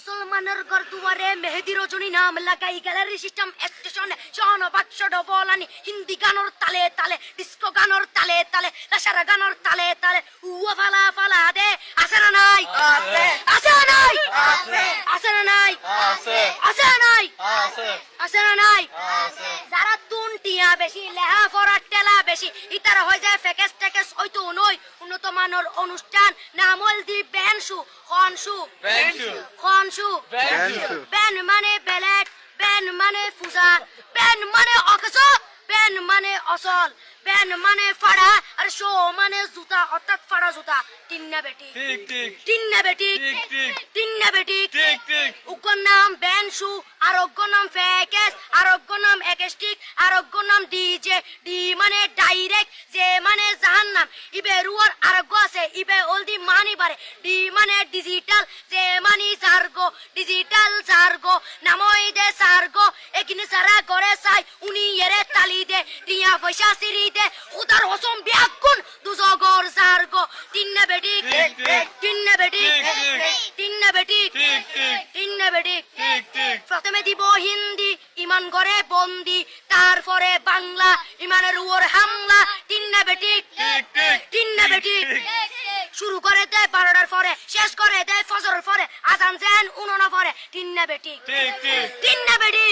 মুসলমানের ঘর দুয়ারে মেহেদি রজনী নাম লাগাই গ্যালারি সিস্টেম স্টেশনে শন বাক্স ডবলানি হিন্দি গানর তালে তালে ডিস্কো গানর তালে তালে লাসারা গানর তালে তালে। উয়া ফালা ফালা দে আছে না নাই? আছে। না নাই? আছে। না নাই? আছে। না নাই? আছে। না নাই? যারা তুন টিয়া বেশি লেহা টেলা বেশি। ইতারা হয়ে যায় ফেকেস টেকেস হয়তো নই। উন্নত মানের অনুষ্ঠান নামল দি খনসু। বেনসু। খনসু। বেনসু। বেন মানে বেলেট বেন মানে ফুজা বেন মানে অকস বেন মানে অসল বেন মানে ফাড়া আর শো মানে জুতা অর্থাৎ ফাড়া জুতা। তিন্না বেটি। ঠিক ঠিক। তিন্না বেটি। ঠিক, ঠিক। তিন্না বেটি। ঠিক ঠিক। উগ্র নাম বেনসু আরোগ্য নাম ফেকেস আরোগ্য নাম একেস্টিক আরোগ্য নাম ডিজে ডি মানে ডাইরেক্ট যে মানে জাহান্নাম। ইবে রুয়ার আরোগ্য আছে ইবে অলদি মানি বারে ডি মানে ডিজিটাল যে মানি জার্গো ডিজিটাল জার্গো নামই দে সার্গো। একিনি সারা করে চাই উনি এরে তালি দে। টিয়া পয়সা সিরি দে। উদার হসম বিয়াগুন দুজগর জার্গো বেটি ঠিক। তিন্নে বেটি ঠিক। তিন্নে বেটি ঠিক ঠিক। প্রথমে দিব হিন্দি ইমান করে বন্দি। তারপরে বাংলা ইমানের উপর হামলা তিন্না বেটি। তিন্না বেটি। শুরু করে দেয় বারোটার পরে শেষ করে দেয় ফজরের পরে আজান যেন উনোনা পরে। তিন্না বেটি। তিন্না বেটি।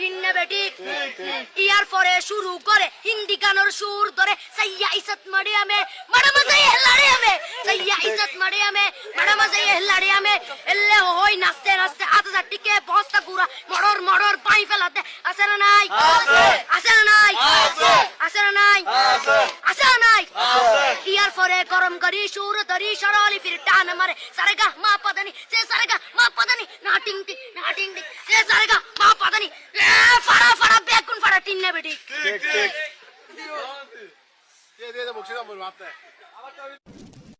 তিন্না বেটি। ইয়ার পরে শুরু করে হিন্দি গানের সুর ধরে সাইয়া ইসত মারে আমে মারা মজাই হেলারে আমে। সাইয়া ইসত মারে আমে মারা মজাই হেলারে আমে। এলে হই নাচতে নাচতে আতে জাটিকে বস্তা নাই। আছে। আছে না নাই। আছে। আছে না নাই। আছে। আছে না নাই। আছে। ইয়ার পরে গরম করি সুর ধরি সরলি ফির টান মারে। সারেগা মা পাদানি সে সারেগা মা পাদানি না টিং টিং না টিং টিং। সে সারেগা মা পাদানি। এ ফাড়া ফাড়া বেগুন ফাড়া টিন্নে বেটি। ঠিক ঠিক দিয়ে দিয়ে বকশিস আমার মাপতে